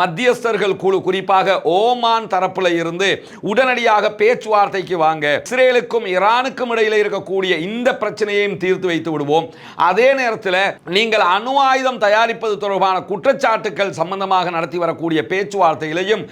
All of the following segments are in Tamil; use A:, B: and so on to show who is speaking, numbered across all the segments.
A: மத்தியஸ்தர்கள் குழு குறிப்பாக ஓமான் தரப்புல இருந்து உடனடியாக பேச்சுவார்த்தைக்கு வாங்க இஸ்ரேலுக்கும் ஈரானுக்கும் இடையில இருக்கக்கூடிய இந்த பிரச்சனையையும் தீர்த்து வைத்து விடுவோம். அதே நேரத்தில் நீங்கள் அணு ஆயுதம் தயாரிப்பது தொடர்பான குற்றச்சாட்டுகள் சம்பந்தமாக நடத்தி வரக்கூடிய பேச்சுவார்த்தையிலையும்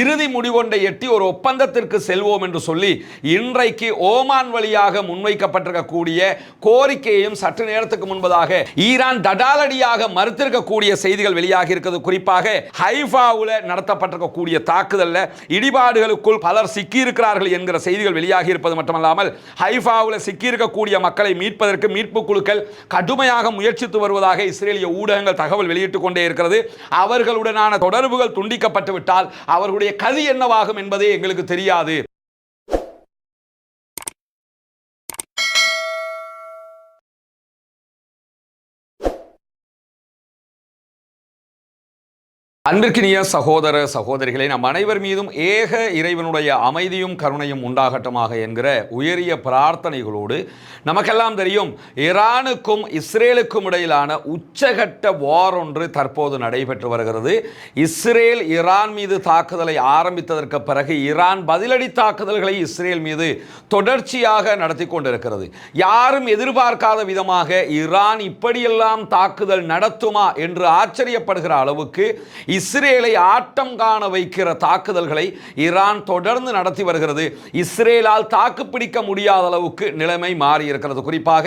A: இறுதி முடிவொன்றை எட்டி ஒரு ஒப்பந்தத்திற்கு செல்வோம் என்று சொல்லி இன்றைக்கு ஓமான் வழியாக முன்வைக்கப்பட்டிருக்கக்கூடிய கோரிக்கையையும் சற்று நேரத்துக்கு முன்பதாக ஈரான் தடாலடியாக மறுத்திருக்கக்கூடிய செய்திகள் வெளியாகி இருக்கிறது. குறிப்பாக ஹை ஹைஃபாவில் நடத்தப்பட்டிருக்கக்கூடிய தாக்குதலில் இடிபாடுகளுக்குள் பலர் சிக்கியிருக்கிறார்கள் என்கிற செய்திகள் வெளியாகி இருப்பது மட்டுமல்லாமல் ஹைஃபாவில் சிக்கியிருக்கக்கூடிய மக்களை மீட்பதற்கு மீட்பு குழுக்கள் கடுமையாக முயற்சித்து வருவதாக இஸ்ரேலிய ஊடகங்கள் தகவல் வெளியிட்டுக் கொண்டே இருக்கிறது. அவர்களுடனான தொடர்புகள் துண்டிக்கப்பட்டு விட்டால் அவர்களுடைய கதி என்னவாகும் என்பதே எங்களுக்கு தெரியாது. அன்பிற்கினிய சகோதர சகோதரிகளே நம் அனைவர் மீதும் ஏக இறைவனுடைய அமைதியும் கருணையும் உண்டாகட்டமாக என்கிற உயரிய பிரார்த்தனைகளோடு நமக்கெல்லாம் தெரியும் ஈரானுக்கும் இஸ்ரேலுக்கும் இடையிலான உச்சகட்ட வார் ஒன்று தற்போது நடைபெற்று வருகிறது. இஸ்ரேல் ஈரான் மீது தாக்குதலை ஆரம்பித்ததற்கு பிறகு ஈரான் பதிலடி தாக்குதல்களை இஸ்ரேல் மீது தொடர்ச்சியாக நடத்தி கொண்டிருக்கிறது. யாரும் எதிர்பார்க்காத விதமாக ஈரான் இப்படியெல்லாம் தாக்குதல் நடத்துமா என்று ஆச்சரியப்படுகிற அளவுக்கு இஸ்ரேலை ஆட்டம் காண வைக்கிற தாக்குதல்களை ஈரான் தொடர்ந்து நடத்தி வருகிறது. இஸ்ரேலால் தாக்குப்பிடிக்க முடியாத அளவுக்கு நிலைமை மாறி இருக்கிறது. குறிப்பாக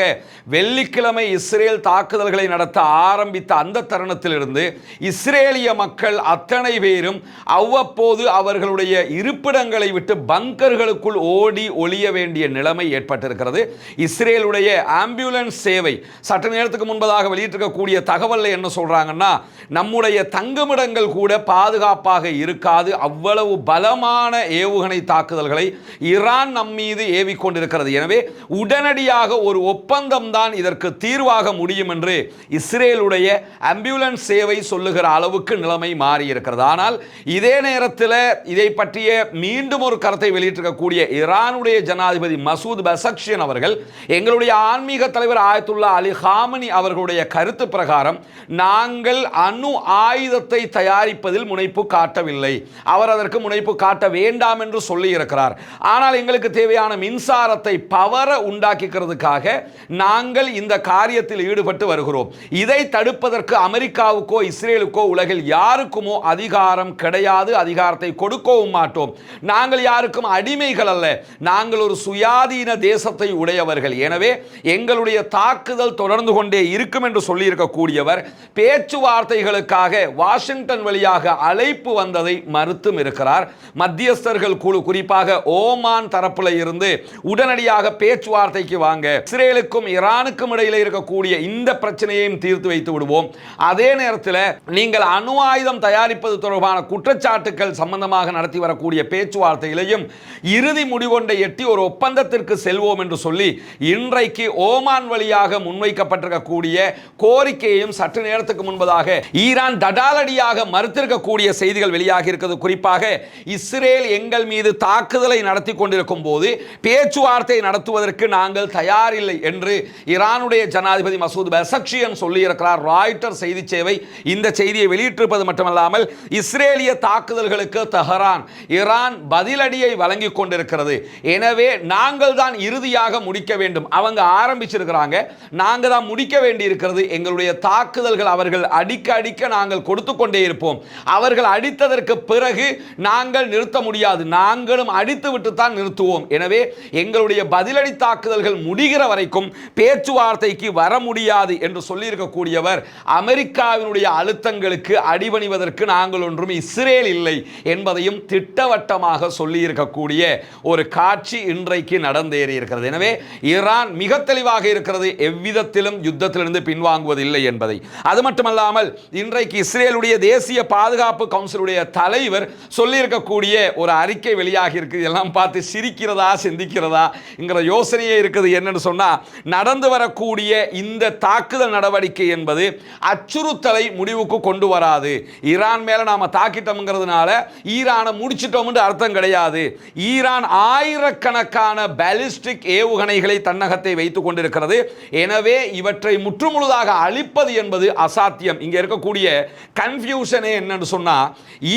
A: வெள்ளிக்கிழமை இஸ்ரேல் தாக்குதல்களை நடத்த ஆரம்பித்த அந்த தருணத்திலிருந்து இஸ்ரேலிய மக்கள் அத்தனை பேரும் அவ்வப்போது அவர்களுடைய இருப்பிடங்களை விட்டு பங்கர்களுக்குள் ஓடி ஒளிய வேண்டிய நிலைமை ஏற்பட்டிருக்கிறது. இஸ்ரேலுடைய ஆம்புலன்ஸ் சேவை சற்று நேரத்துக்கு முன்பதாக வெளியிட்டிருக்கக்கூடிய தகவலில் என்ன சொல்றாங்கன்னா நம்முடைய தங்குமிடங்கள் கூட பாதுகாப்பாக இருக்காது. அவ்வளவு பலமான ஏவுகணை தாக்குதல்களை ஈரான் நம் மீது ஏவிக்கொண்டிருக்கிறது. எனவே உடனடியாக ஒரு ஒப்பந்தம் தான் இதற்கு தீர்வாக முடியும் என்று இஸ்ரேலுடைய ஆம்புலன்ஸ் சேவை சொல்லுகிற அளவுக்கு நிலைமை மாறியிருக்கிறது. ஆனால் இதே நேரத்தில் இதை பற்றிய மீண்டும் ஒரு கருத்தை வெளியிட்டிருக்கக்கூடிய ஈரானுடைய ஜனாதிபதி மசூத் பசக்ஷியன் அவர்கள் எங்களுடைய ஆன்மீக தலைவர் ஆயத்துல்லா அலி ஹாமனி அவர்களுடைய கருத்து பிரகாரம் நாங்கள் அணு ஆயுதத்தை தயாரிப்பதில் முனைப்பு காட்டவில்லை. அவர் அதற்கு முனைப்பு காட்ட வேண்டாம் என்று சொல்லி இருக்கிறார் ஆனால் எங்களுக்கு தேவையான மின்சாரத்தை பவர உண்டாக்கிக்கிறதுக்காக நாங்கள் இந்த காரியத்தில் ஈடுபட்டு வருகிறோம். இதை தடுப்பதற்கு அமெரிக்காவுக்கோ இஸ்ரேலுக்கோ உலகில் யாருக்குமோ அதிகாரம் கிடையாது அதிகாரத்தை கொடுக்கவும் மாட்டோம். நாங்கள் யாருக்கும் அடிமைகள் அல்ல. நாங்கள் ஒரு சுயாதீன தேசத்தை உடையவர்கள். எனவே எங்களுடைய தாக்குதல் தொடர்ந்து கொண்டே இருக்கும் என்று சொல்லியிருக்கக்கூடியவர் பேச்சுவார்த்தைகளுக்காக வாஷிங்டன் வழியாக அழைப்பு வந்ததை மறுத்தும் இருக்கிறார். மத்தியஸ்தர்கள் குழு குறிப்பாக ஓமான் தரப்பில் இருந்து உடனடியாக பேச்சுவார்த்தைக்கு வாங்க இஸ்ரேலுக்கும் ஈரானுக்கும் இடையில இருக்கக்கூடிய இந்த பிரச்சனையையும் தீர்த்து வைத்து விடுவோம். அதே நேரத்தில் நீங்கள் அணு ஆயுதம் தயாரிப்பது தொடர்பான குற்றச்சாட்டுகள் சம்பந்தமாக நடத்தி வரக்கூடிய பேச்சுவார்த்தையிலையும் இறுதி முடிவொன்றை எட்டி ஒரு ஒப்பந்தத்திற்கு செல்வோம் என்று சொல்லி இன்றைக்கு ஓமான் வழியாக முன்வைக்கப்பட்டிருக்கக்கூடிய கோரிக்கையையும் சற்று நேரத்துக்கு முன்பதாக ஈரான் தடாலடியாக மறுத்திருக்கக்கூடிய செய்திகள் வெளியாகி இருக்கிறது. குறிப்பாக இஸ்ரேல் எங்கள் மீது தாக்குதலை நடத்தி கொண்டிருக்கும் போது பேச்சுவார்த்தை நடத்துவதற்கு நாங்கள் தயாரில்லை என்று ஈரானுடைய ஜனாதிபதி மசூத் பெசக்ஷியன் சொல்லியிருக்கிறார். ராய்டர் செய்தி சேவை இந்த செய்தியை வெளியிட்டிருப்பது மட்டுமல்லாமல் இஸ்ரேலிய தாக்குதல்களுக்கு தஹரான் ஈரான் பதிலடியை வழங்கி கொண்டிருக்கிறது. எனவே நாங்கள் தான் இறுதியாக முடிக்க வேண்டும். அவங்க ஆரம்பிச்சிருக்கிறாங்க. நாங்கள் தான் முடிக்க வேண்டி இருக்கிறது எங்களுடைய தாக்குதல்கள் அவர்கள் அடிக்க அடிக்க நாங்கள் கொடுத்து கொண்டே இருப்போம் அவர்கள் அடித்ததற்கு பிறகு நாங்கள் நிறுத்த முடியாது. நாங்களும் அடித்து விட்டு தான் நிறுத்துவோம். எனவே எங்களுடைய பதிலடி தாக்குதல்கள் முடிகிற வரைக்கும் பேச்சுவார்த்தைக்கு வர முடியாது என்று சொல்லியிருக்கக்கூடியவர் அமெரிக்காவினுடைய அழுத்தங்களுக்கு அடிபணிவதற்கு நாங்கள் ஒன்றும் இஸ்ரேல் இல்லை என்பதையும் திட்டவட்டமாக சொல்லியிருக்கக்கூடிய ஒரு காட்சி இன்றைக்கு நடந்தேறி இருக்கிறது. எனவே ஈரான் மிக தெளிவாக இருக்கிறது. எவ்விதத்திலும் யுத்தத்திலிருந்து பின்வாங்குவதில்லை என்பதை. அது மட்டுமல்லாமல் இன்றைக்கு இஸ்ரேலுடைய தேசிய பாதுகாப்பு கவுன்சிலுடைய தலைவர் சொல்லியிருக்கக்கூடிய ஒரு அறிக்கை வெளியாகி இருக்குது இதெல்லாம் பார்த்து சிரிக்கிறதா சிந்திக்கிறதா என்கிற யோசனையே இருக்குது. என்னன்னு சொன்னால் நடந்து வரக்கூடிய இந்த தாக்குதல் நடவடிக்கை என்பது அச்சுறுத்தலை முடிவுக்கு கொண்டு வராது. ஈரான் மேல நாம தாக்கிட்டோம்ங்கிறதுனால ஈரானை முடிச்சிட்டோம்னு அர்த்தம் கிடையாது. ஈரான் ஆயிரக்கணக்கான பேலிஸ்டிக் ஏவுகணைகளை தன்னகத்தை வைத்துக் கொண்டிருக்கிறது. எனவே இவற்றை முற்றுமுழுதாக அழிப்பது என்பது அசாத்தியம். இங்க இருக்கக்கூடிய கன்ஃபியூஷன் கன்க்ளூஷனே என்னன்னு சொன்னா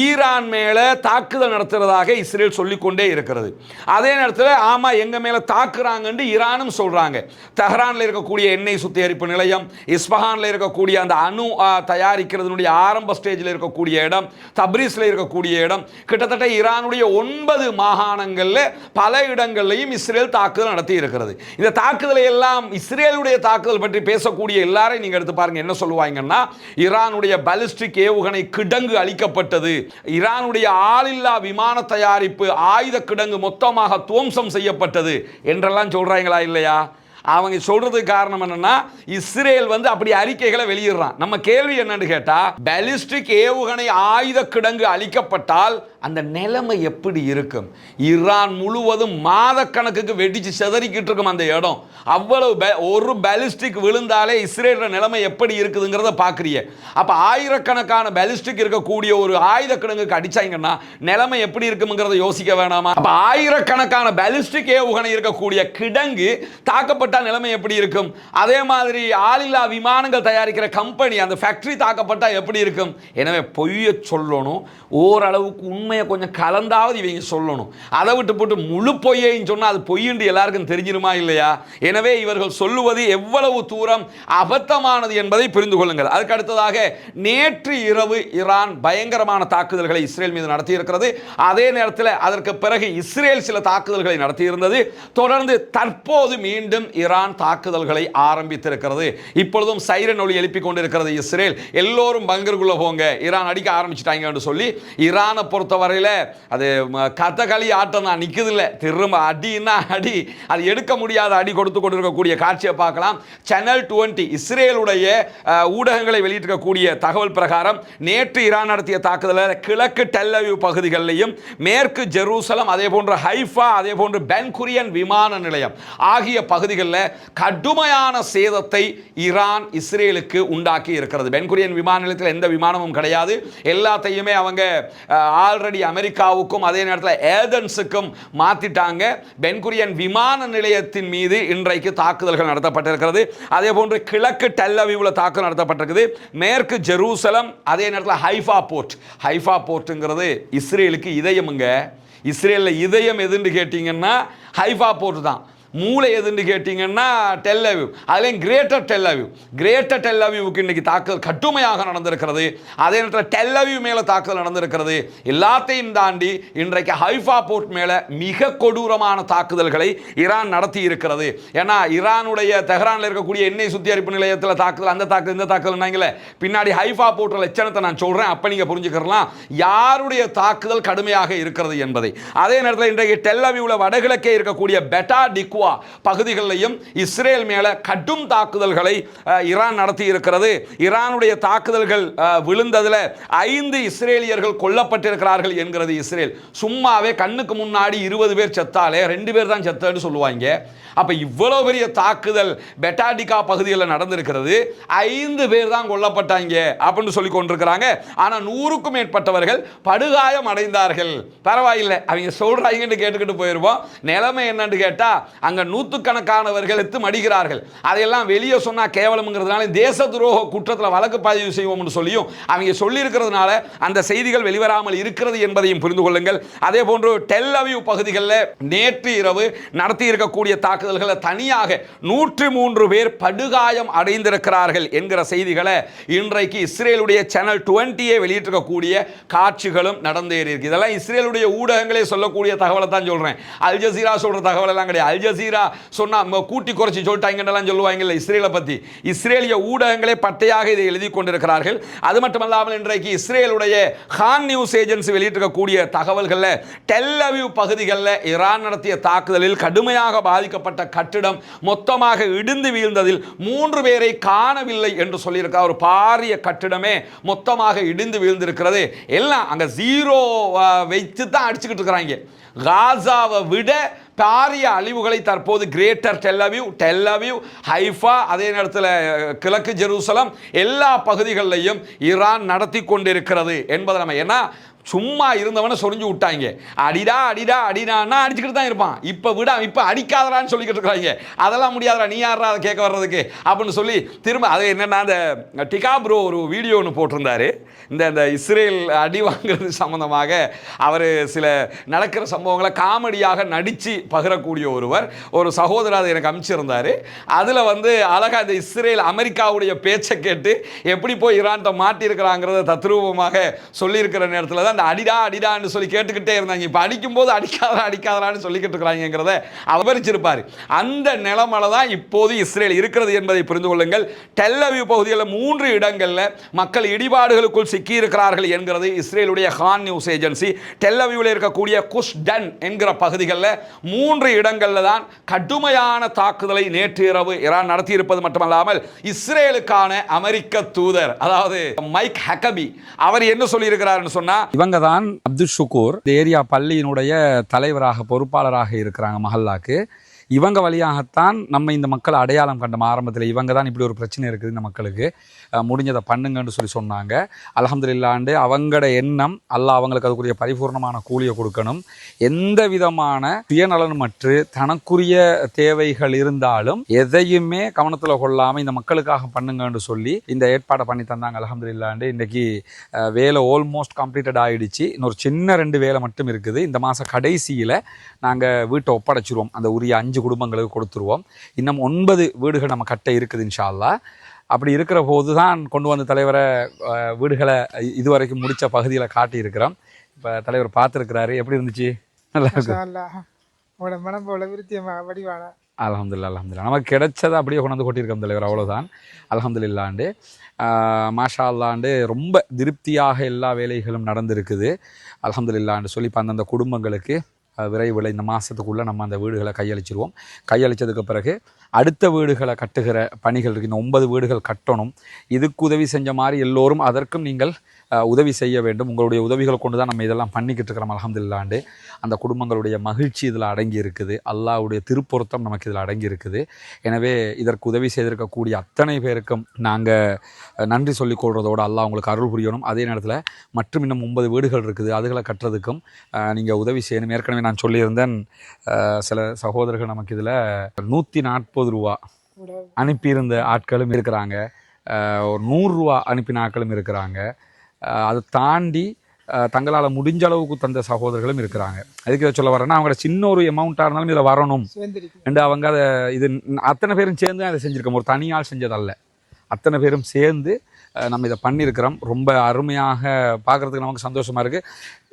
A: ஈரான் மேலே தாக்குதல் நடத்துறதாக இஸ்ரேல் சொல்லிக்கொண்டே இருக்கிறது. அதே நேரத்தில் ஆமா எங்க மேலே தாக்குறாங்கன்னு ஈரானும் சொல்றாங்க. தெஹ்ரானில் இருக்கக்கூடிய எண்ணெய் சுத்திகரிப்பு நிலையம் இஸ்பஹான்ல இருக்கக்கூடிய அந்த அணு தயாரிக்கிறதுனுடைய ஆரம்ப ஸ்டேஜில் இருக்கக்கூடிய இடம் தப்ரீஸில் இருக்கக்கூடிய இடம் கிட்டத்தட்ட ஈரானுடைய ஒன்பது மாகாணங்களில் பல இடங்கள்லையும் இஸ்ரேல் தாக்குதல் நடத்தி இருக்கிறது. இந்த தாக்குதலை எல்லாம் இஸ்ரேலுடைய தாக்குதல் பற்றி பேசக்கூடிய எல்லாரையும் நீங்கள் எடுத்து பாருங்க என்ன சொல்லுவாங்கன்னா ஈரானுடைய பலிஸ்டிக் ஏவுகணை கிடங்கு அளிக்கப்பட்டது ஈரானுடைய ஆளில்லா விமான தயாரிப்பு ஆயுத கிடங்கு மொத்தமாக துவம்சம் செய்யப்பட்டது. என்றெல்லாம் சொல்கிறாங்களா இல்லையா? அவங்க சொல்றதுக்கு காரணம் என்னன்னா இஸ்ரேல் வந்து அப்படி அறிக்கைகளை வெளியிடுறான். நம்ம கேள்வி என்னன்னு கேட்டா பாலிஸ்டிக் ஏவுகணை ஆயுத கிடங்கு அளிக்கப்பட்டால் அந்த நிலைமை எப்படி இருக்கும்? ஈரான் முழுவதும் மாதக்கணக்குக்கு வெடிச்சு செதறிக்கிட்டு இருக்கும் அந்த இடம். அவ்வளவு ஒரு பாலிஸ்டிக் விழுந்தாலே இஸ்ரேலோட நிலைமை எப்படி இருக்குதுங்கிறத பார்க்குறிய அப்போ ஆயிரக்கணக்கான பாலிஸ்டிக் இருக்கக்கூடிய ஒரு ஆயுத கிடங்குக்கு அடிச்சாங்கன்னா நிலைமை எப்படி இருக்குங்கிறத யோசிக்க வேணாமா? அப்போ ஆயிரக்கணக்கான பாலிஸ்டிக் ஏவுகணை இருக்கக்கூடிய கிடங்கு தாக்கப்பட்ட தாக்கப்பட்டால் நிலைமை எப்படி இருக்கும்? அதே மாதிரி ஆளில்லா விமானங்கள் தயாரிக்கிற கம்பெனி அந்த ஃபேக்ட்ரி தாக்கப்பட்டால் எப்படி இருக்கும்? எனவே பொய்யை சொல்லணும். ஓரளவுக்கு உண்மையை கொஞ்சம் கலந்தாவது இவங்க சொல்லணும். அதை விட்டு போட்டு முழு பொய்யையும் சொன்னால் அது பொய்யுண்டு எல்லாருக்கும் தெரிஞ்சிருமா இல்லையா? எனவே இவர்கள் சொல்லுவது எவ்வளவு தூரம் அபத்தமானது என்பதை புரிந்து கொள்ளுங்கள். அதுக்கு அடுத்ததாக நேற்று இரவு ஈரான் பயங்கரமான தாக்குதல்களை இஸ்ரேல் மீது நடத்தியிருக்கிறது. அதே நேரத்தில் அதற்கு பிறகு இஸ்ரேல் சில தாக்குதல்களை நடத்தியிருந்தது. தொடர்ந்து தற்போது மீண்டும் ஈரான் தாக்குதல்களை ஆரம்பித்திருக்கிறது. இப்பொழுதும் சைரன் ஒளி எழுப்பிக் கொண்டிருக்கிறது இஸ்ரேல். எல்லோரும் பங்கருக்குள்ளே போங்க. ஈரான் அடிக்க ஆரம்பிச்சிட்டாங்கன்னு சொல்லி ஈரானை பொறுத்தவரையில் அது கதகளி ஆட்டம் தான். நிற்குது இல்லை திரும்ப அடின்னா அடி. அது எடுக்க முடியாத அடி கொடுத்து கொண்டிருக்கக்கூடிய காட்சியை பார்க்கலாம். சேனல் டுவெண்ட்டி இஸ்ரேலுடைய ஊடகங்களை வெளியிட்டிருக்கக்கூடிய தகவல் பிரகாரம் நேற்று ஈரான் நடத்திய தாக்குதலில் கிழக்கு டெல்லவியூ பகுதிகளிலையும் மேற்கு ஜெருசலம் அதே போன்று ஹைஃபா அதே போன்று பென்குரியன் விமான நிலையம் ஆகிய பகுதிகளில் கடுமையான சேதத்தை ஈரான் இஸ்ரேலுக்கு உண்டாக்கி இருக்கிறது. பென்குரியன் விமான நிலையத்தில் எந்த விமானமும் கிடையாது. எல்லாத்தையுமே அவங்க ஆல்ரெடி அமெரிக்காவுக்கும் அதே நேரத்தில் ஏதன்ஸுக்கும் மாத்திட்டாங்க. பென்குரியன் விமான நிலையத்தின் மீது இன்றைக்கு தாக்குதல்கள் நடத்தப்பட்டிருக்கிறது. அதே போன்று கிழக்கு டெல்லவியூவில் தாக்குதல் நடத்தப்பட்டிருக்குது. மேற்கு ஜெருசலம் அதே நேரத்தில் ஹைஃபா போர்ட். ஹைஃபா போர்ட்டுங்கிறது இஸ்ரேலுக்கு இதயமுங்க. இஸ்ரேலில் இதயம் எதுன்னு கேட்டிங்கன்னா ஹைஃபா போர்ட் தான். மூளை எதுன்னு கேட்டிங்கன்னா டெல்லவியூ அதுலேயும் கிரேட்டர் டெல்லவியூ கிரேட்டர் டெல்லவியூவுக்கு இன்றைக்கி தாக்குதல் கட்டுமையாக நடந்திருக்கிறது. அதே நேரத்தில் டெல்லவியூ மேலே தாக்குதல் நடந்திருக்கிறது. எல்லாத்தையும் தாண்டி இன்றைக்கு ஹைஃபா போர்ட் மேலே மிக கொடூரமான தாக்குதல்களை ஈரான் நடத்தி இருக்கிறது. ஏன்னா ஈரானுடைய தெஹ்ரானில் இருக்கக்கூடிய எண்ணெய் சுத்திகரிப்பு நிலையத்தில் தாக்குதல் அந்த தாக்குதல் இந்த தாக்குதல்னாங்களே பின்னாடி ஹைஃபா போர்ட் லட்சணத்தை நான் சொல்கிறேன் அப்போ நீங்கள் புரிஞ்சுக்கலாம் யாருடைய தாக்குதல் கடுமையாக இருக்கிறது என்பதை. அதே நேரத்தில் இன்றைக்கு டெல்லவியூவில் வடகிழக்கே இருக்கக்கூடிய பெட்டா டிக்வா பகுதிகளிலையும் இஸ்ரேல் மேலே கடும் தாக்குதல்களை ஈரான் நடத்தி இருக்கிறது ஈரானுடைய தாக்குதல்கள் விழுந்ததில் ஐந்து இஸ்ரேலியர்கள் கொல்லப்பட்டிருக்கிறார்கள் என்கிறது இஸ்ரேல். சும்மாவே கண்ணுக்கு முன்னாடி இருபது பேர் செத்தாலே ரெண்டு பேர் தான் செத்தன்னு சொல்லுவாங்க. அப்போ இவ்வளோ பெரிய தாக்குதல் பெட்டாடிகா பகுதியில் நடந்திருக்கிறது. ஐந்து பேர் தான் கொல்லப்பட்டாங்க அப்படின்னு சொல்லி கொண்டிருக்கிறாங்க. ஆனால் நூறுக்கும் மேற்பட்டவர்கள் படுகாயம் அடைந்தார்கள் பரவாயில்லை. அவங்க சொல்கிறாங்கன்னு கேட்டுக்கிட்டு போயிருவோம். நிலைமை என்னன்னு கேட்டால் அங்கே நூற்றுக்கணக்கானவர்கள் மடிகிறார்கள். அதையெல்லாம் வெளியே சொன்னா கேவலம்ங்கிறதுனால தேச துரோக குற்றத்தில் வழக்கு பதிவு செய்வோம்னு சொல்லியும் அவங்க சொல்லியிருக்கிறதுனால அந்த செய்திகள் வெளிவராமல் இருக்கிறது என்பதையும் புரிந்து கொள்ளுங்கள். அதே போன்று டெல் பகுதிகளில் நேற்று இரவு நடத்தி இருக்கக்கூடிய தாக்குதல்களை தனியாக நூற்றி மூன்று பேர் படுகாயம் அடைந்திருக்கிறார்கள் என்கிற செய்திகளை இன்றைக்கு இஸ்ரேலுடைய சேனல் டுவெண்ட்டியே வெளியிட்டிருக்கக்கூடிய காட்சிகளும் நடந்தேறி இருக்கு இதெல்லாம் இஸ்ரேலுடைய ஊடகங்களே சொல்லக்கூடிய தகவலை தான் சொல்கிறேன் அல்ஜசீரா சொல்கிற சொல்ற கிடையாது. அல்ஜ ஜசீரா சொன்னா கூட்டி குறைச்சி சொல்லிட்டாங்கன்னு சொல்லுவாங்கல்ல இஸ்ரேலை பத்தி. இஸ்ரேலிய ஊடகங்களே பட்டையாக இதை எழுதி கொண்டிருக்கிறார்கள். அது மட்டுமல்லாமல் இன்றைக்கு இஸ்ரேலுடைய ஹான் நியூஸ் ஏஜென்சி வெளியிட்டிருக்கக்கூடிய தகவல்களில் டெல்லவியூ பகுதிகளில் ஈரான் நடத்திய தாக்குதலில் கடுமையாக பாதிக்கப்பட்ட கட்டிடம் மொத்தமாக இடிந்து வீழ்ந்ததில் மூன்று பேரை காணவில்லை என்று சொல்லியிருக்கார் ஒரு பாரிய கட்டிடமே மொத்தமாக இடிந்து வீழ்ந்திருக்கிறது. எல்லாம் அங்க ஜீரோ வைத்து தான் அடிச்சுக்கிட்டு இருக்கிறாங்க. காசாவை விட பாரிய அழிவுகளை தற்போது கிரேட்டர் டெல்லவியூ டெல்லவியூ ஹைஃபா அதே நேரத்தில் கிழக்கு ஜெருசலம் எல்லா பகுதிகளிலையும் ஈரான் நடத்தி கொண்டிருக்கிறது என்பதை நம்ம ஏன்னா
B: சும்மா இருந்தவனை சொரிஞ்சு விட்டாங்க. அடிடா அடிடா அடிடான்னா அடிச்சுக்கிட்டு தான் இருப்பான். இப்போ விட இப்போ அடிக்காதடான்னு சொல்லிக்கிட்டு இருக்கிறாங்க. அதெல்லாம் முடியாதடா நீ யாரா அதை கேட்க வர்றதுக்கு? அப்படின்னு சொல்லி திரும்ப அது என்னென்னா அந்த டிகா ப்ரோ ஒரு வீடியோ ஒன்று போட்டிருந்தாரு. இந்த இந்த இஸ்ரேல் அடி வாங்குறது சம்மந்தமாக அவர் சில நடக்கிற சம்பவங்களை காமெடியாக நடித்து பகிரக்கூடிய ஒருவர் ஒரு சகோதரர் அதை எனக்கு அமைச்சிருந்தார். அதில் வந்து அழகாக இந்த இஸ்ரேல் அமெரிக்காவுடைய பேச்சை கேட்டு எப்படி போய் ஈரான்கிட்ட மாட்டியிருக்கிறாங்கிறத தத்ரூபமாக சொல்லியிருக்கிற நேரத்தில் தான் அந்த அடிடா அடிடான்னு சொல்லி கேட்டுக்கிட்டே இருந்தாங்க. இப்போ அடிக்கும்போது அடிக்காதா அடிக்காதான்னு சொல்லிக்கிட்டு இருக்கிறாங்கிறத அபரிச்சிருப்பார் அந்த நிலமலை தான் இப்போது இஸ்ரேல் இருக்கிறது என்பதை புரிந்து கொள்ளுங்கள். டெல்லவி பகுதியில் மூன்று இடங்களில் மக்கள் இடிபாடுகளுக்குள் சிக்கியிருக்கிறார்கள் என்கிறது இஸ்ரேலுடைய ஹான் நியூஸ் ஏஜென்சி. டெல்லவியில் இருக்கக்கூடிய குஷ்டன் என்கிற பகுதிகளில் மூன்று இடங்களில் தான் கடுமையான தாக்குதலை நேற்று இரவு இரான் நடத்தியிருப்பது மட்டுமல்லாமல் இஸ்ரேலுக்கான அமெரிக்க தூதர் அதாவது மைக் ஹக்கபி அவர் என்ன சொல்லியிருக்கிறாருன்னு சொன்னால்
A: இவங்க தான் அப்துல் ஷுக்கூர் இந்த ஏரியா பள்ளியினுடைய தலைவராக பொறுப்பாளராக இருக்கிறாங்க மஹல்லாக்கு. இவங்க வழியாகத்தான் நம்ம இந்த மக்களை அடையாளம் கண்டோம் ஆரம்பத்தில் இவங்க தான் இப்படி ஒரு பிரச்சனை இருக்குது இந்த மக்களுக்கு. முடிஞ்சதை பண்ணுங்கன்னு சொல்லி சொன்னாங்க. அல்ஹம்துலில்லாண்டு அவங்களோட எண்ணம் அல்ல அவங்களுக்கு அதுக்குரிய பரிபூர்ணமான கூலியை கொடுக்கணும். எந்த விதமான சுயநலனமற்று தனக்குரிய தேவைகள் இருந்தாலும் எதையுமே கவனத்தில் கொள்ளாமல் இந்த மக்களுக்காக பண்ணுங்கன்னு சொல்லி இந்த ஏற்பாடை பண்ணி தந்தாங்க அல்ஹம்துலில்லாண்டு இல்லாண்டு இன்றைக்கி வேலை ஆல்மோஸ்ட் கம்ப்ளீட்டட் ஆகிடுச்சு இன்னொரு சின்ன ரெண்டு வேலை மட்டும் இருக்குது. இந்த மாதம் கடைசியில் நாங்கள் வீட்டை ஒப்படைச்சிருவோம். அந்த உரிய அஞ்சு குடும்பங்களுக்கு கொடுத்துருவோம். இன்னும் ஒன்பது வீடுகள் நம்ம கட்ட இருக்குது இன்ஷா அல்லாஹ் அப்படி இருக்கிற போது தான் கொண்டு வந்த தலைவரை வீடுகளை இதுவரைக்கும் முடித்த பகுதியில் காட்டியிருக்கிறோம். இப்போ தலைவர் பார்த்துருக்கிறாரு. எப்படி இருந்துச்சு? நல்லா இருக்கு.
C: உங்களோட மனம் போல விருத்தியமா வடிவான.
A: அல்ஹம்துலில்லாஹ் அல்ஹம்துலில்லாஹ். நமக்கு கிடைச்சதை அப்படியே கொண்டு வந்து கொட்டியிருக்கோம் தலைவர். அவ்வளோதான் அல்ஹம்துலில்லாண்டு ஆஹ் மாஷா அல்லாண்டு ரொம்ப திருப்தியாக எல்லா வேலைகளும் நடந்திருக்குது. அல்ஹம்துலில்லாண்டு சொல்லி இப்போ அந்தந்த குடும்பங்களுக்கு விரைவில் இந்த மாதத்துக்குள்ளே நம்ம அந்த வீடுகளை கையளிச்சிருவோம். கையளித்ததுக்கு பிறகு அடுத்த வீடுகளை கட்டுகிற பணிகள் இருக்குது இந்த ஒன்பது வீடுகள் கட்டணும். இதுக்கு உதவி செஞ்ச மாதிரி எல்லோரும் அதற்கும் நீங்கள் உதவி செய்ய வேண்டும். உங்களுடைய உதவிகளை கொண்டு தான் நம்ம இதெல்லாம் பண்ணிக்கிட்டு இருக்கிறோம் அல்ஹம்துலில்லாண்டு அந்த குடும்பங்களுடைய மகிழ்ச்சி இதில் அடங்கி இருக்குது. அல்லாஹ்வுடைய திருப்பொருத்தம் நமக்கு இதில் அடங்கி இருக்குது. எனவே இதற்கு உதவி செய்திருக்கக்கூடிய அத்தனை பேருக்கும் நாங்கள் நன்றி சொல்லிக் கொள்றதோடு அல்லாஹ் உங்களுக்கு அருள் புரியணும். அதே நேரத்தில் மற்றும் இன்னும் ஒன்பது வீடுகள் இருக்குது. அதுகளை கட்டுறதுக்கும் நீங்கள் உதவி செய்யணும். ஏற்கனவே நான் சொல்லியிருந்தேன் சில சகோதரர்கள் நமக்கு இதில் நூற்றி நாற்பது ரூபா அனுப்பியிருந்த ஆட்களும் இருக்கிறாங்க. ஒரு நூறுரூவா அனுப்பின ஆட்களும் இருக்கிறாங்க. அதை தாண்டி தங்களால் முடிஞ்ச அளவுக்கு தந்த சகோதரர்களும் இருக்கிறாங்க. அதுக்கு சொல்ல வரேன்னா அவங்களோட சின்ன ஒரு அமௌண்ட்டாக இருந்தாலும் இதில் வரணும். என்று அவங்க அதை இது அத்தனை பேரும் சேர்ந்து இதை செஞ்சுருக்கோம். ஒரு தனியால் செஞ்சதல்ல. அத்தனை பேரும் சேர்ந்து நம்ம இதை பண்ணியிருக்கிறோம். ரொம்ப அருமையாக பார்க்குறதுக்கு நமக்கு சந்தோஷமாக இருக்குது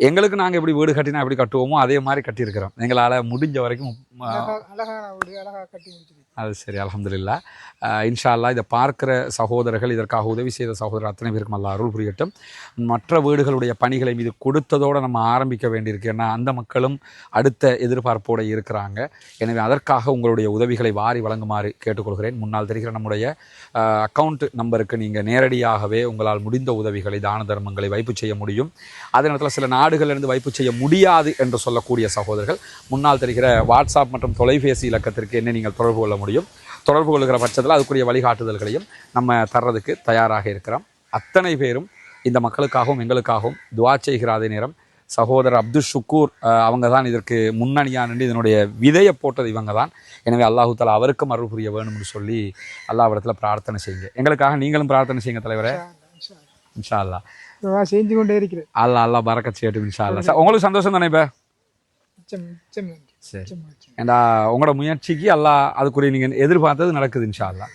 A: எங்களுக்கு நாங்கள் எப்படி வீடு கட்டினா எப்படி கட்டுவோமோ அதே மாதிரி கட்டியிருக்கிறோம். எங்களால் முடிஞ்ச வரைக்கும் அது சரி அல்ஹம்துலில்லா. அஹ் இன்ஷா அல்லாஹ் இதை பார்க்கிற சகோதரர்கள் இதற்காக உதவி செய்த சகோதரர் அத்தனை பேருக்கும் அல்லாஹ் அருள் புரியட்டும். மற்ற வீடுகளுடைய பணிகளை மீது கொடுத்ததோடு நம்ம ஆரம்பிக்க வேண்டியிருக்கு. ஏன்னா அந்த மக்களும் அடுத்த எதிர்பார்ப்போடு இருக்கிறாங்க. எனவே அதற்காக உங்களுடைய உதவிகளை வாரி வழங்குமாறு கேட்டுக்கொள்கிறேன். முன்னால் தெரிகிற நம்முடைய அக்கவுண்ட் நம்பருக்கு நீங்கள் நேரடியாகவே உங்களால் முடிந்த உதவிகளை தான தர்மங்களை வைப்பு செய்ய முடியும். அதே நேரத்தில் சில நாடுகளிலிருந்து வைப்பு செய்ய முடியாது என்று சொல்லக்கூடிய சகோதரர்கள் முன்னால் தெரிகிற வாட்ஸ்அப் மற்றும் தொலைபேசி இலக்கத்திற்கு என்ன நீங்கள் தொடர்பு கொள்ள முடியும்? தொடர்பு கொள்கிற பட்சத்தில் அதுக்குரிய வழிகாட்டுதல்களையும் நம்ம தர்றதுக்கு தயாராக இருக்கிறோம். அத்தனை பேரும் இந்த மக்களுக்காகவும் எங்களுக்காகவும் துவா செய்கிற அதே நேரம் சகோதரர் அப்துல் ஷுக்கூர் அவங்க தான் இதற்கு முன்னணியாக நின்று இதனுடைய விதையை போட்டது இவங்க தான் எனவே அல்லாஹு தாலா அவருக்கும் அருள் புரிய வேணும்னு சொல்லி அல்லாஹ்விடத்தில் பிரார்த்தனை செய்யுங்க. எங்களுக்காக நீங்களும் பிரார்த்தனை செய்யுங்க தலைவரே.
C: இன்ஷா அல்லாஹ். செஞ்சு கொண்டே இருக்கிறேன்
A: அல்லாஹ் அல்லாஹ் பறக்க செய்யட்டும் இன்ஷா அல்லாஹ் ச- உங்களுக்கு சந்தோஷம் தானே இப்போ. சரி. ஏண்டா உங்களோட முயற்சிக்கு அல்லாஹ் அதுக்குரிய நீங்கள் எதிர்பார்த்தது நடக்குது இன்ஷா அல்லாஹ்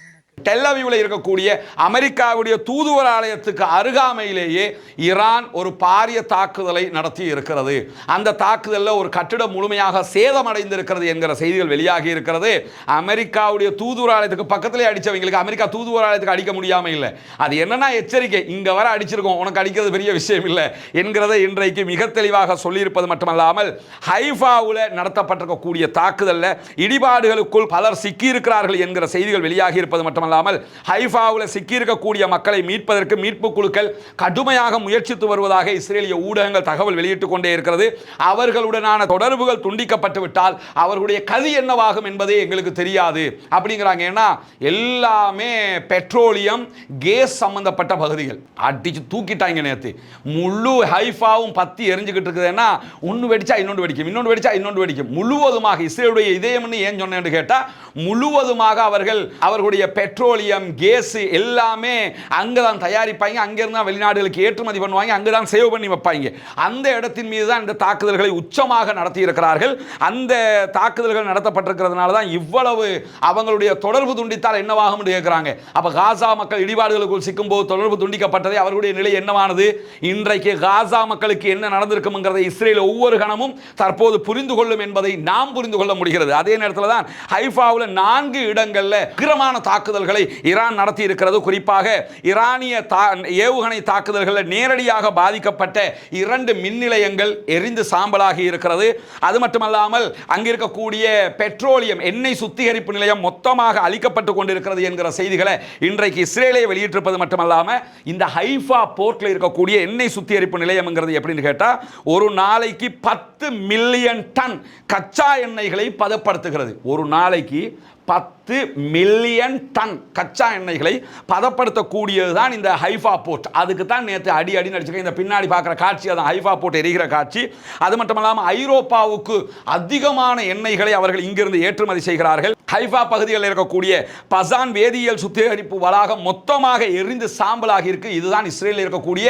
B: டெல்லவியூவில் இருக்கக்கூடிய அமெரிக்காவுடைய தூதுவர் ஆலயத்துக்கு அருகாமையிலேயே ஈரான் ஒரு பாரிய தாக்குதலை நடத்தி இருக்கிறது. அந்த தாக்குதலில் ஒரு கட்டிடம் முழுமையாக சேதமடைந்திருக்கிறது என்கிற செய்திகள் வெளியாகி இருக்கிறது. அமெரிக்காவுடைய தூதுவர் ஆலயத்துக்கு பக்கத்திலே அடித்தவங்களுக்கு அமெரிக்கா தூதுவர் ஆலயத்துக்கு அடிக்க முடியாமல் இல்லை. அது என்னன்னா எச்சரிக்கை. இங்கே வர அடிச்சிருக்கோம். உனக்கு அடிக்கிறது பெரிய விஷயம் இல்லை என்கிறதை இன்றைக்கு மிக தெளிவாக சொல்லியிருப்பது மட்டுமல்லாமல் ஹைஃபாவில் நடத்தப்பட்டிருக்கக்கூடிய தாக்குதலில் இடிபாடுகளுக்குள் பலர் சிக்கியிருக்கிறார்கள் என்கிற செய்திகள் வெளியாகி இருப்பது மட்டும்
A: மட்டுமல்லாமல் ஹைஃபாவில் சிக்கியிருக்கக்கூடிய மக்களை மீட்பதற்கு மீட்பு குழுக்கள் கடுமையாக முயற்சித்து வருவதாக இஸ்ரேலிய ஊடகங்கள் தகவல் வெளியிட்டுக் கொண்டே இருக்கிறது. அவர்களுடனான தொடர்புகள் துண்டிக்கப்பட்டு விட்டால் அவர்களுடைய கதி என்னவாகும் என்பதே எங்களுக்கு தெரியாது. அப்படிங்கிறாங்க. ஏன்னா எல்லாமே பெட்ரோலியம் கேஸ் சம்பந்தப்பட்ட பகுதிகள். அடிச்சு தூக்கிட்டாங்க நேற்று முழு ஹைஃபாவும் பத்தி எரிஞ்சுக்கிட்டு இருக்குதுன்னா ஒன்று வெடிச்சா இன்னொன்று வெடிக்கும் இன்னொன்று வெடிச்சா இன்னொன்று வெடிக்கும். முழுவதுமாக இஸ்ரேலுடைய இதயம்னு ஏன் சொன்னேன்னு கேட்டால் முழுவதுமாக அவர்கள் அவர்களுடைய பெட்ரோலியம் கேஸு எல்லாமே அங்கே தான் தயாரிப்பாங்க. அங்கேருந்து தான் வெளிநாடுகளுக்கு ஏற்றுமதி பண்ணுவாங்க. அங்கே தான் சேவ் பண்ணி வைப்பாங்க. அந்த இடத்தின் மீது தான் இந்த தாக்குதல்களை உச்சமாக நடத்தி இருக்கிறார்கள் அந்த தாக்குதல்கள் நடத்தப்பட்டிருக்கிறதுனால தான் இவ்வளவு அவங்களுடைய தொடர்பு துண்டித்தால் என்னவாகும் என்று கேட்குறாங்க. அப்போ காசா மக்கள் இடிபாடுகளுக்குள் சிக்கும்போது தொடர்பு துண்டிக்கப்பட்டதை அவர்களுடைய நிலை என்னவானது? இன்றைக்கு காசா மக்களுக்கு என்ன நடந்திருக்கும்ங்கிறதை இஸ்ரேல் ஒவ்வொரு கணமும் தற்போது புரிந்து கொள்ளும் என்பதை நாம் புரிந்து கொள்ள முடிகிறது. அதே நேரத்தில் தான் ஹைஃபாவில் நான்கு இடங்களில் உக்கிரமான தாக்குதல்களை ஈரான் நடத்தி இருக்கிறது குறிப்பாக ஈரானிய தா ஏவுகணை தாக்குதல்களில் நேரடியாக பாதிக்கப்பட்ட இரண்டு மின் நிலையங்கள் எரிந்து சாம்பலாகி இருக்கிறது அது மட்டுமல்லாமல் அங்கிருக்கக்கூடிய பெட்ரோலியம் எண்ணெய் சுத்திகரிப்பு நிலையம் மொத்தமாக அழிக்கப்பட்டு கொண்டிருக்கிறது என்கிற செய்திகளை இன்றைக்கு இஸ்ரேலே வெளியிட்டிருப்பது மட்டுமல்லாமல் இந்த ஹைஃபா போர்ட்டில் இருக்கக்கூடிய எண்ணெய் சுத்திகரிப்பு நிலையம்ங்கிறது எப்படின்னு கேட்டால் ஒரு நாளைக்கு பத்து மில்லியன் டன் கச்சா எண்ணெய்களை பதப்படுத்துகிறது ஒரு நாளைக்கு பத்து மில்லியன் டன் கச்சா எண்ணெய்களை பதப்படுத்தக்கூடியது தான் இந்த ஹைஃபா போர்ட். அதுக்கு தான் நேற்று அடி அடி நடிச்சிருக்க இந்த பின்னாடி பார்க்குற காட்சி அதான் ஹைஃபா போர்ட் எரிகிற காட்சி. அது மட்டும் இல்லாமல் ஐரோப்பாவுக்கு அதிகமான எண்ணெய்களை அவர்கள் இங்கிருந்து ஏற்றுமதி செய்கிறார்கள். ஹைஃபா பகுதிகளில் இருக்கக்கூடிய பசான் வேதியியல் சுத்திகரிப்பு வளாகம் மொத்தமாக எரிந்து சாம்பலாகி இருக்கு. இதுதான் இஸ்ரேலில் இருக்கக்கூடிய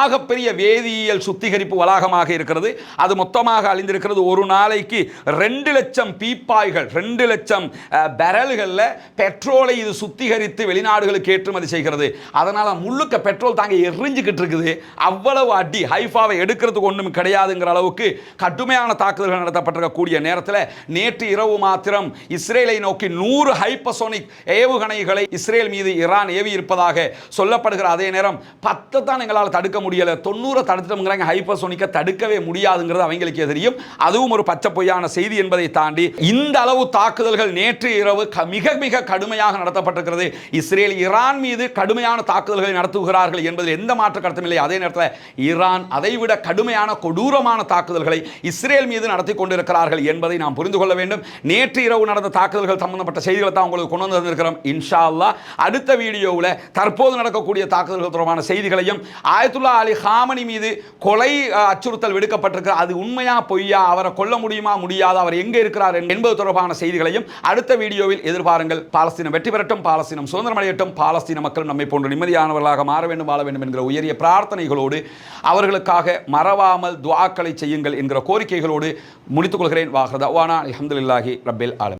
A: ஆகப்பெரிய வேதியியல் சுத்திகரிப்பு வளாகமாக இருக்கிறது. அது மொத்தமாக அழிந்திருக்கிறது. ஒரு நாளைக்கு ரெண்டு லட்சம் பீப்பாய்கள் ரெண்டு லட்சம் பெரல்களில் பெட்ரோலை இது சுத்திகரித்து வெளிநாடுகளுக்கு ஏற்றுமதி செய்கிறது. அதனால் முழுக்க பெட்ரோல் தாங்க எரிஞ்சுக்கிட்டு இருக்குது. அவ்வளவு அடி ஹைஃபாவை எடுக்கிறதுக்கு ஒன்றும் கிடையாதுங்கிற அளவுக்கு கடுமையான தாக்குதல்கள் நடத்தப்பட்டிருக்கக்கூடிய நேரத்தில் நேற்று இரவு மாத்திரம் இஸ்ரேலை நோக்கி நூறு ஹைப்பசோனிக் ஏவுகணைகளை இஸ்ரேல் மீது ஈரான் ஏவி இருப்பதாக சொல்லப்படுகிற அதே நேரம் பத்தை தான் எங்களால் தடுக்க முடியலை. தொண்ணூறை தடுத்துட்டோங்கிறாங்க ஹைப்பசோனிக்கை தடுக்கவே முடியாதுங்கிறது அவங்களுக்கே தெரியும். அதுவும் ஒரு பச்சை பொய்யான செய்தி என்பதை தாண்டி இந்த அளவு தாக்குதல்கள் நேற்று இரவு மிக மிக கடுமையாக நடத்தப்பட்டிருக்கிறது. இஸ்ரேல் ஈரான் மீது கடுமையான தாக்குதல்களை நடத்துகிறார்கள் என்பதில் எந்த மாற்ற கருத்தும் இல்லை. அதே நேரத்தில் ஈரான் அதைவிட கடுமையான கொடூரமான தாக்குதல்களை இஸ்ரேல் மீது நடத்தி கொண்டிருக்கிறார்கள் என்பதை நாம் புரிந்து கொள்ள வேண்டும். நேற்று இரவு நடந்த தாக்குதல்கள் சம்பந்தப்பட்ட செய்திகளை தான் உங்களுக்கு கொண்டு வந்து வந்திருக்கிறோம் இன்ஷா அல்லா அடுத்த வீடியோவில் தற்போது நடக்கக்கூடிய தாக்குதல்கள் தொடர்பான செய்திகளையும் ஆயத்துல்லா அலி ஹாமனி மீது கொலை அச்சுறுத்தல் விடுக்கப்பட்டிருக்கு. அது உண்மையா பொய்யா அவரை கொல்ல முடியுமா முடியாதா அவர் எங்கே இருக்கிறார் என்பது தொடர்பான செய்திகளையும் அடுத்த வீடியோவில் எதிர்பாருங்கள். பாலஸ்தீனம் வெற்றி பெறட்டும் பாலஸ்தீனம் சுதந்திரமடையட்டும் பாலஸ்தீன மக்கள் நம்மை போன்ற நிம்மதியானவர்களாக மாற வேண்டும் வாழ வேண்டும் என்கிற உயரிய பிரார்த்தனைகளோடு அவர்களுக்காக மறவாமல் துவாக்களை செய்யுங்கள் என்கிற கோரிக்கைகளோடு முடித்துக் கொள்கிறேன். வாஹ்ரதவானா அஹமதுல்லாஹி ரபில் ஆலமீன்.